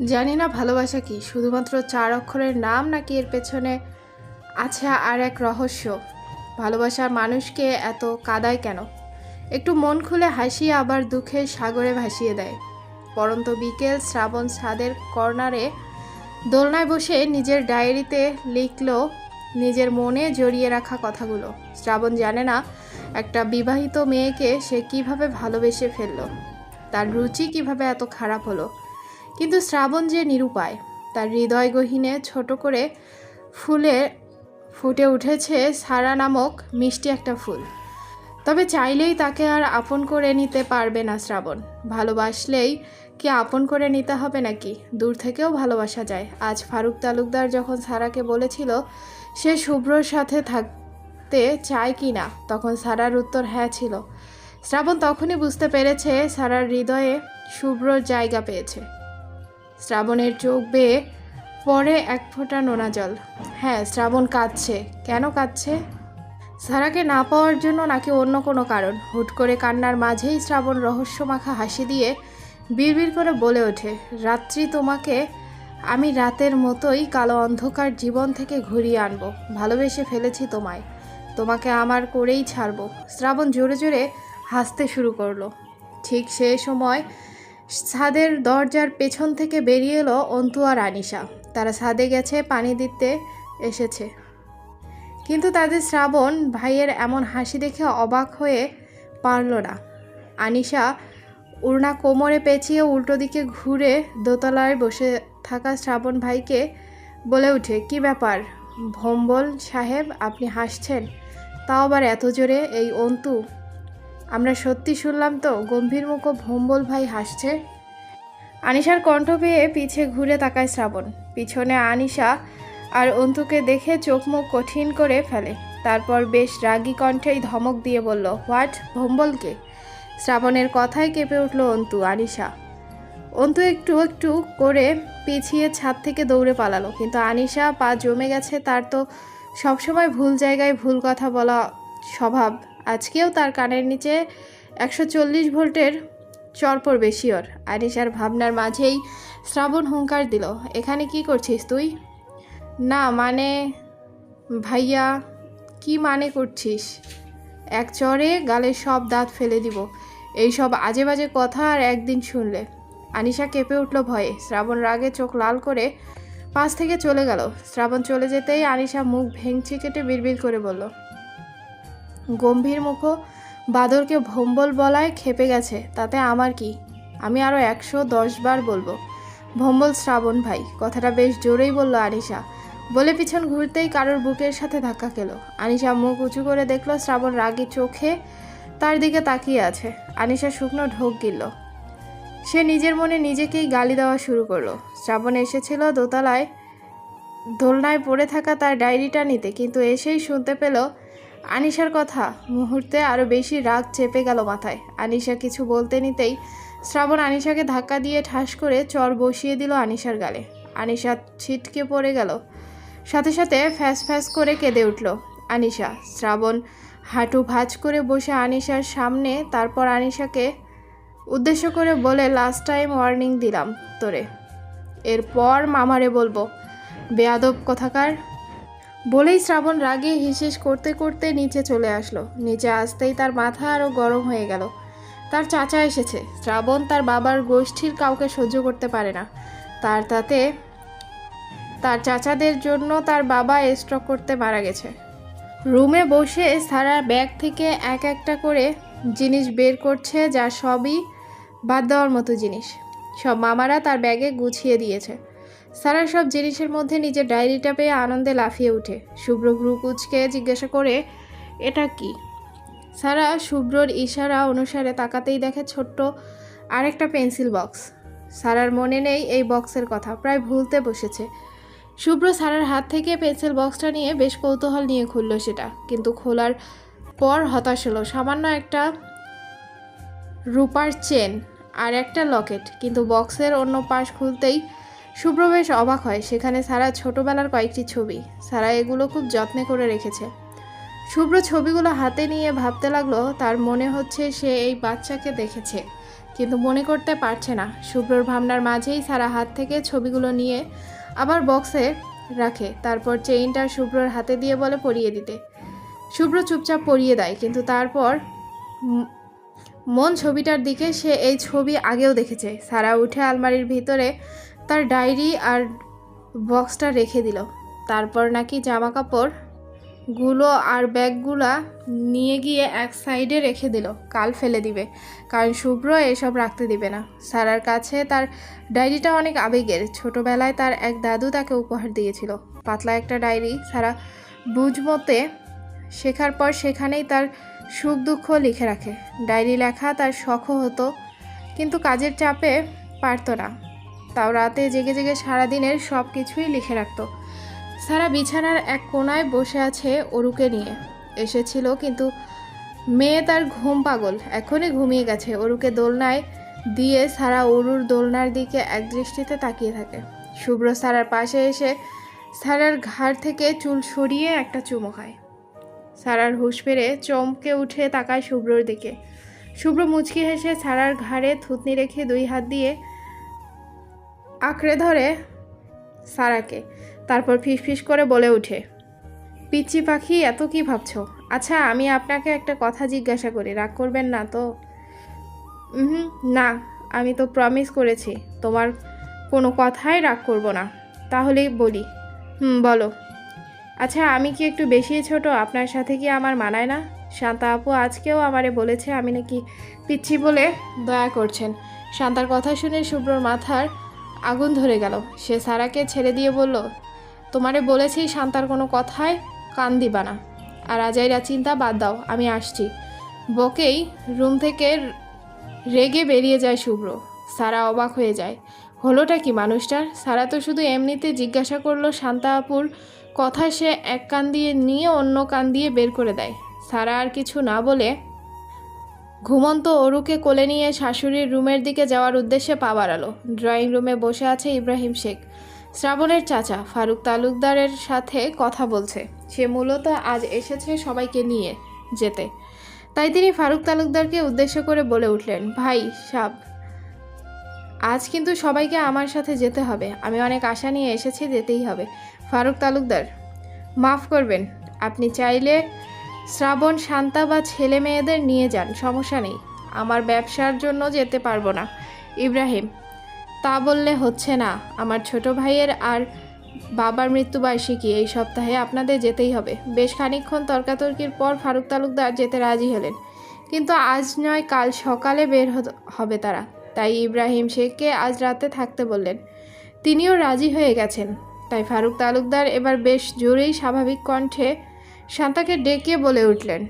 জানি না ভালোবাসা কি, শুধুমাত্র চার অক্ষরের নাম নাকি এর পেছনে আছে আর এক রহস্য? ভালোবাসার মানুষকে এত কাদায় কেন? একটু মন খুলে হাসিয়ে আবার দুঃখে সাগরে ভাসিয়ে দেয়। পরন্ত বিকেল শ্রাবণ ছাদের কর্নারে দোলনায় বসে নিজের ডায়েরিতে লিখল নিজের মনে জড়িয়ে রাখা কথাগুলো। শ্রাবণ জানে না একটা বিবাহিত মেয়েকে সে কীভাবে ভালোবেসে ফেলল, তার রুচি কীভাবে এত খারাপ হলো। কিন্তু শ্রাবণ যে নিরুপায়, তার হৃদয় গহীনে ছোট করে ফুলে ফুটে উঠেছে সারা নামক মিষ্টি একটা ফুল। তবে চাইলেই তাকে আর আপন করে নিতে পারবে না শ্রাবণ। ভালোবাসলেই কি আপন করে নিতে হবে নাকি? দূর থেকেও ভালোবাসা যায়। আজ ফারুক তালুকদার যখন সারাকে বলেছিল সে শুভ্রর সাথে থাকতে চায় কি না, তখন সারার উত্তর হ্যাঁ ছিল। শ্রাবণ তখনই বুঝতে পেরেছে সারার হৃদয়ে শুভ্রর জায়গা পেয়েছে। শ্রাবণের চোখ বেয়ে পরে এক ফোঁটা নোনা জল। হ্যাঁ শ্রাবণ কাঁদছে। কেন কাঁদছে? সারাকে না পাওয়ার জন্য নাকি অন্য কোনো কারণ? হুট করে কান্নার মাঝেই শ্রাবণ রহস্যমাখা হাসি দিয়ে বিড়বিড় করে বলে ওঠে, রাত্রি তোমাকে আমি রাতের মতোই কালো অন্ধকার জীবন থেকে ঘুরিয়ে আনব। ভালোবেসে ফেলেছি তোমায়। তোমাকে আমার করেই ছাড়বো। শ্রাবণ জোরে জোরে হাসতে শুরু করল। ঠিক সেই সময় ছাদের দরজার পেছন থেকে বেরিয়ে এলো অন্তু আর আনিশা। তারা ছাদে গেছে, পানি দিতে এসেছে। কিন্তু তাদের শ্রাবণ ভাইয়ের এমন হাসি দেখে অবাক হয়ে পারল না। আনিশা উড়না কোমরে পেঁচিয়ে উল্টো দিকে ঘুরে দোতলায় বসে থাকা শ্রাবণ ভাইকে বলে ওঠে, কি ব্যাপার? ভম্বল সাহেব, আপনি হাসছেন? তাও আবার এত জোরে এই অন্তু? আমরা সত্যি শুনলাম তো, গম্ভীর মুখ ভম্বল ভাই হাসছে। আনিশার কণ্ঠ পেয়ে পিছে ঘুরে তাকায় শ্রাবণ। পিছনে আনিশা আর অন্তুকে দেখে চোখ মুখ কঠিন করে ফেলে। তারপর বেশ রাগী কণ্ঠেই ধমক দিয়ে বলল, হোয়াট? ভম্বলকে? শ্রাবণের কথায় কেঁপে উঠল অন্তু, আনিশা। অন্তু একটু একটু করে পিছিয়ে ছাদ থেকে দৌড়ে পালালো, কিন্তু আনিশা পা জমে গেছে তার তো সবসময় ভুল জায়গায় ভুল কথা বলা স্বভাব। আজকেও তার কানের নিচে একশো চল্লিশ ভোল্টের চরপর বেশি ওর আনিশার ভাবনার মাঝেই শ্রাবণ হুঙ্কার দিল, এখানে কি করছিস তুই? না মানে ভাইয়া, কি মানে করছিস? এক চরে গালের সব দাঁত ফেলে দিব এই সব আজে বাজে কথা আর একদিন শুনলে। আনিশা কেঁপে উঠল ভয়ে। শ্রাবণ রাগে চোখ লাল করে পাশ থেকে চলে গেল। শ্রাবণ চলে যেতেই আনিশা মুখ ভেঙচি কেটে বিড়বিড় করে বলল গম্ভীর মুখ, বাদরকে ভম্বল বলায় খেপে গেছে, তাতে আমার কি? আমি আরও একশো দশ বার বলব, ভম্বল শ্রাবণ ভাই, কথাটা বেশ জোরেই বলল আনিশা। বলে পিছন ঘুরতেই কারোর বুকের সাথে ধাক্কা খেলো। আনিশা মুখ উঁচু করে দেখল শ্রাবণ রাগী চোখে তার দিকে তাকিয়ে আছে। আনিশা শুকনো ঢোক গিলল। সে নিজের মনে নিজেকেই গালি দেওয়া শুরু করল। শ্রাবণ এসেছিল দোতলায়, দোলনায় পড়ে থাকা তার ডায়েরিটা নিতে, কিন্তু এসেই শুনতে পেল আনিশার কথা মুহূর্তে আরও বেশি রাগ চেপে গেল মাথায়। আনিশা কিছু বলতে নিতেই শ্রাবণ আনিশাকে ধাক্কা দিয়ে ঠাস করে চর বসিয়ে দিল আনিশার গালে। আনিশা ছিটকে পড়ে গেল। সাথে সাথে ফ্যাস ফ্যাস করে কেঁদে উঠল। আনিশা, শ্রাবণ হাঁটু ভাঁজ করে বসে আনিশার সামনে, তারপর আনিশাকে উদ্দেশ্য করে বলে লাস্ট টাইম ওয়ার্নিং দিলাম তোরে। এরপর মামারে বলব। বেয়াদব কথাকার বলেই শ্রাবণ রাগে হিসেস করতে করতে নিচে চলে আসলো। নিচে আসতেই তার মাথা আরও গরম হয়ে গেল। তার চাচা এসেছে। শ্রাবণ তার বাবার গোষ্ঠীর কাউকে সহ্য করতে পারে না। তার তাতে তার চাচাদের জন্য তার বাবা স্ট্রোক করতে মারা গেছে। রুমে বসে সারা ব্যাগ থেকে এক একটা করে জিনিস বের করছে যা সবই বাদ দেওয়ার মতো জিনিস। সব মামারা তার ব্যাগে গুছিয়ে দিয়েছে। সারা সব জিনিসের মধ্যে নিজের ডায়েরিটা পেয়ে আনন্দে লাফিয়ে উঠে শুভ্র ভ্রু কুচকে জিজ্ঞাসা করে, এটা কি? সারা শুভ্রর ইশারা অনুসারে তাকাতেই দেখে ছোট্ট আরেকটা পেন্সিল বক্স। সারার মনে নেই এই বক্সের কথা, প্রায় ভুলতে বসেছে। শুভ্র সারার হাত থেকে পেন্সিল বক্সটা নিয়ে বেশ কৌতূহল নিয়ে খুলল সেটা, কিন্তু খোলার পর হতাশ হলো। সামান্য একটা রূপার চেন আর একটা লকেট, কিন্তু বক্সের অন্য পাশ খুলতেই শুভ্র বেশ অবাক হয়, সেখানে সারা ছোটবেলার কয়েকটি ছবি। সারা এগুলো খুব যত্নে করে রেখেছে। শুভ্র ছবিগুলো হাতে নিয়ে ভাবতে লাগল, তার মনে হচ্ছে সে এই বাচ্চাকে দেখেছে। কিন্তু মনে করতে পারছে না। শুভ্রর ভাবনার মাঝেই সারা হাত থেকে ছবিগুলো নিয়ে আবার বক্সে রাখে। তারপর চেইনটা শুভ্রর হাতে দিয়ে বলে পরিয়ে দিতে। শুভ্র চুপচাপ পরিয়ে দেয়, কিন্তু তারপর মন ছবিটার দিকে সে এই ছবি আগেও দেখেছে। সারা উঠে আলমারির ভিতরে তার ডায়েরি আর বক্সটা রেখে দিল। তারপর নাকি জামা কাপড়গুলো আর ব্যাগগুলা নিয়ে গিয়ে এক সাইডে রেখে দিল। কাল ফেলে দিবে, কারণ শুভ্র এসব রাখতে দিবে না। সারার কাছে তার ডায়েরিটা অনেক আবেগের। ছোটবেলায় তার এক দাদু তাকে উপহার দিয়েছিল। পাতলা একটা ডায়েরি সারা বুঝমতে শেখার পর সেখানেই তার সুখ দুঃখ লিখে রাখে। ডায়েরি লেখা তার শখও হতো, কিন্তু কাজের চাপে পারতো না। তাও রাতে জেগে জেগে সারাদিনের সব কিছুই লিখে রাখত। সারা বিছানার এক কোনায় বসে আছে অরুকে নিয়ে। এসেছিল কিন্তু মেয়ে তার ঘুম পাগল, এখনই ঘুমিয়ে গেছে। অরুকে দোলনায় দিয়ে সারা অরুর দোলনার দিকে এক দৃষ্টিতে তাকিয়ে থাকে। শুভ্র সারার পাশে এসে সারার ঘাড় থেকে চুল সরিয়ে একটা চুমো খায়। সারার হুঁশ পেরে চমকে উঠে তাকায় শুভ্রর দিকে। শুভ্র মুচকি হেসে সারার ঘাড়ে থুতনি রেখে দুই হাত দিয়ে আঁকড়ে ধরে সারাকে, তারপর ফিসফিস করে বলে ওঠে, পিচ্চি পাখি, এত কি ভাবছ? আচ্ছা আমি আপনাকে একটা কথা জিজ্ঞাসা করি, রাগ করবেন না তো? হুম, না, আমি তো প্রমিস করেছি, তোমার কোনো কথাই রাগ করব না, তাহলেই বলি। হুম, বলো। আচ্ছা আমি কি একটু বেশি ছোট, আপনার সাথে কি আমার মানায় না? শান্তা আপু, আজকেও আমারে বলেছে আমি নাকি পিচ্ছি বলে দয়া করছেন। শান্তার কথা শুনে শুভ্রর মাথার আগুন ধরে গেল। সে সারাকে ছেড়ে দিয়ে বলল, তোমারে বলেছি শান্তার কোনো কথায় কান দিবা না। আর আজাইরা, চিন্তা বাদ দাও, আমি আসছি। বকেই রুম থেকে রেগে বেরিয়ে যায় শুভ্র। সারা অবাক হয়ে যায়। হলোটা কি মানুষটার? সারা তো শুধু এমনিতে জিজ্ঞাসা করল শান্তা আপুর কথা সে এক কান দিয়ে নিয়ে অন্য কান দিয়ে বের করে দেয়। সারা আর কিছু না বলে ঘুমন্ত অরুকে কোলে নিয়ে শাশুড়ির রুমের দিকে যাওয়ার উদ্দেশ্যে পা বাড়ালো। ড্রয়িং রুমে বসে আছে ইব্রাহিম শেখ। শ্রাবণের চাচা ফারুক তালুকদারের সাথে কথা বলছে। সে মূলত আজ এসেছে সবাইকে নিয়ে যেতে। তাই তিনি ফারুক তালুকদারকে উদ্দেশ্য করে বলে উঠলেন, ভাই, সাব, আজ কিন্তু সবাইকে আমার সাথে যেতে হবে। আমি অনেক আশা নিয়ে এসেছি, যেতেই হবে। ফারুক তালুকদার, মাফ করবেন। আপনি চাইলে শ্রাবণ শান্তা বা ছেলে মেয়েদের নিয়ে যান, সমস্যা নেই। আমার ব্যবসার জন্য যেতে পারব না। ইব্রাহিম, তা বললে হচ্ছে না। আমার ছোট ভাইয়ের আর বাবার মৃত্যুবার্ষিকী এই সপ্তাহে আপনাদের যেতেই হবে। বেশ খানিকক্ষণ তর্কাতর্কির পর ফারুক তালুকদার যেতে রাজি হলেন। কিন্তু আজ নয়, কাল সকালে বের হবে তারা। তাই ইব্রাহিম শেখকে আজ রাতে থাকতে বললেন। তিনিও রাজি হয়ে গেছেন। তাই ফারুক তালুকদার এবার বেশ জোরেই স্বাভাবিক কণ্ঠে শান্তাকে ডেকে বলে উঠলেন।